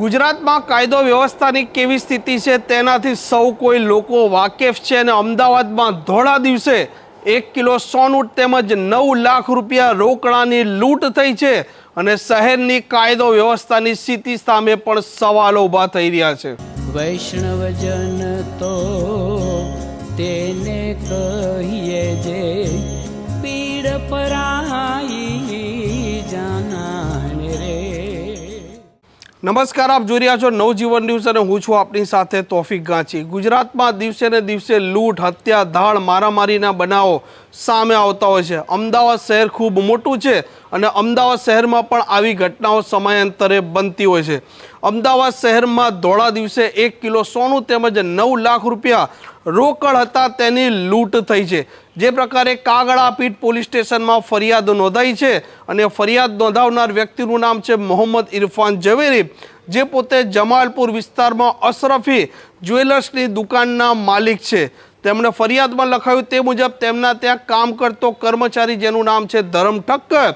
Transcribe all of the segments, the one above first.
ગુજરાતમાં કાયદો વ્યવસ્થાની કેવી સ્થિતિ છે તેનાથી સૌ કોઈ લોકો વાકેફ છે અને અમદાવાદમાં ધોળા દિવસે એક કિલો સોનું તેમજ નવ લાખ રૂપિયા રોકડાની લૂંટ થઈ છે અને શહેરની કાયદો વ્યવસ્થાની સ્થિતિ સામે પણ સવાલો ઊભા થઈ રહ્યા છે. વૈષ્ણવજન તો તેને કહીએ નમસ્કાર, આપ જોઈ રહ્યા છો નવજીવન ન્યૂઝ અને હું છું આપની સાથે તોફિક ગાંચી. ગુજરાતમાં દિવસે ને દિવસે લૂંટ, હત્યા, ધાડ, મારામારીના બનાવો સામે આવતા હોય છે. અમદાવાદ શહેર ખૂબ મોટું છે અને અમદાવાદ શહેરમાં પણ આવી ઘટનાઓ સમયાંતરે બનતી હોય છે. અમદાવાદ શહેરમાં ધોળા દિવસે એક કિલો સોનું તેમજ નવ લાખ રૂપિયા રોકડ હતા તેની લૂંટ થઈ છે. જે પ્રકારે કાગડાપીઠ પોલીસ સ્ટેશનમાં ફરિયાદ નોંધાઈ છે અને ફરિયાદ નોંધાવનાર વ્યક્તિનું નામ છે મોહમ્મદ ઇરફાન ઝવેરી. જે પોતે જમાલપુર વિસ્તારમાં અશરફી જ્વેલર્સની દુકાનના માલિક છે. તેમણે ફરિયાદમાં લખાયું તે મુજબ તેમના ત્યાં કામ કરતો કર્મચારી જેનું નામ છે ધરમ ઠક્કર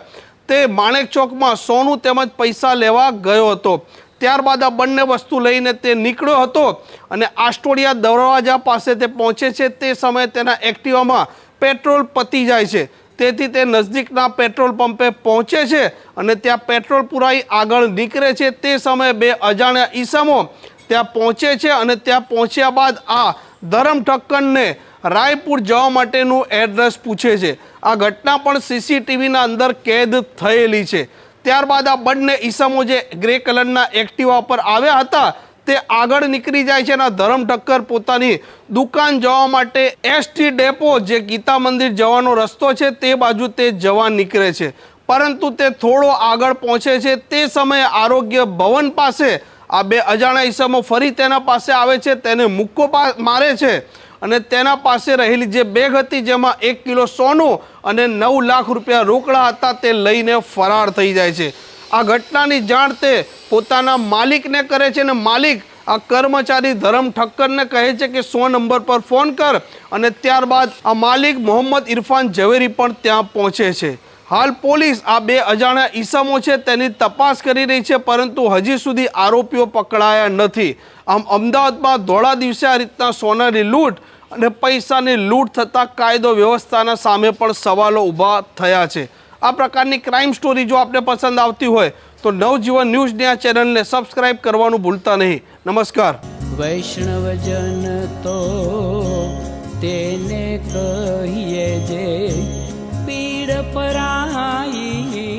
તે માણેક ચોકમાં સોનું તેમજ પૈસા લેવા ગયો હતો. ત્યારબાદ આ બંને વસ્તુ લઈને તે નીકળ્યો હતો અને આસ્ટોડિયા દરવાજા પાસે તે પહોંચે છે. તે સમયે તેના એક્ટિવામાં પેટ્રોલ પતી જાય છે. તેથી તે નજદીકના પેટ્રોલ પંપે પહોંચે છે અને ત્યાં પેટ્રોલ પુરાઈ આગળ નીકળે છે. તે સમયે બે અજાણ્યા ઈસમો ત્યાં પહોંચે છે અને ત્યાં પહોંચ્યા બાદ આ ધરમ ઠક્કરને રાયપુર જવા માટેનું એડ્રેસ પૂછે છે. આ ઘટના પણ સીસીટીવીના અંદર કેદ થયેલી છે. ત્યારબાદ આ બંને ઈસમો જે ગ્રે કલરના એક્ટિવા પર આવ્યા હતા, તે આગળ નીકળી જાય છે અને ધરમ ઠક્કર પોતાની દુકાન જવા માટે એસટી ડેપો જે ગીતા મંદિર જવાનો રસ્તો છે તે બાજુ તે જવા નીકળે છે. પરંતુ તે થોડો આગળ પહોંચે છે. તે સમયે આરોગ્ય ભવન પાસે આ બે અજાણા ઈસમો ફરી તેના પાસે આવે છે, તેને મુક્કો મારે છે. અને તેના પાસે રહેલી જે બેગ હતી, જેમાં એક કિલો સોનું અને નવ લાખ રૂપિયા રોકડા હતા, તે લઈને ફરાર થઈ જાય છે. આ ઘટનાની જાણ તે પોતાના માલિકને કરે છે અને માલિક આ કર્મચારી ધરમ ઠક્કરને કહે છે કે સો નંબર પર ફોન કર અને ત્યારબાદ આ માલિક મોહમ્મદ ઇરફાન ઝવેરી પણ ત્યાં પહોંચે છે. હાલ પોલીસ આ બે અજાણ્યા ઈસમો છે, તેની તપાસ કરી રહી છે, પરંતુ હજી સુધી આરોપીઓ પકડાયા નથી. આમ અમદાવાદમાં ધોળા દિવસે આ રીતના સોનાની લૂંટ અને પૈસાની લૂંટ થતાં કાયદો વ્યવસ્થાના સામે પણ સવાલો ઊભા થયા છે. આ પ્રકારની ક્રાઇમ સ્ટોરી જો આપને પસંદ આવતી હોય, તો નવજીવન ન્યૂઝની આ ચેનલને સબસ્ક્રાઇબ કરવાનું ભૂલતા નહીં. નમસ્કાર. વૈષ્ણવજન તો તેને કહીએ જે પીડ પરાઈ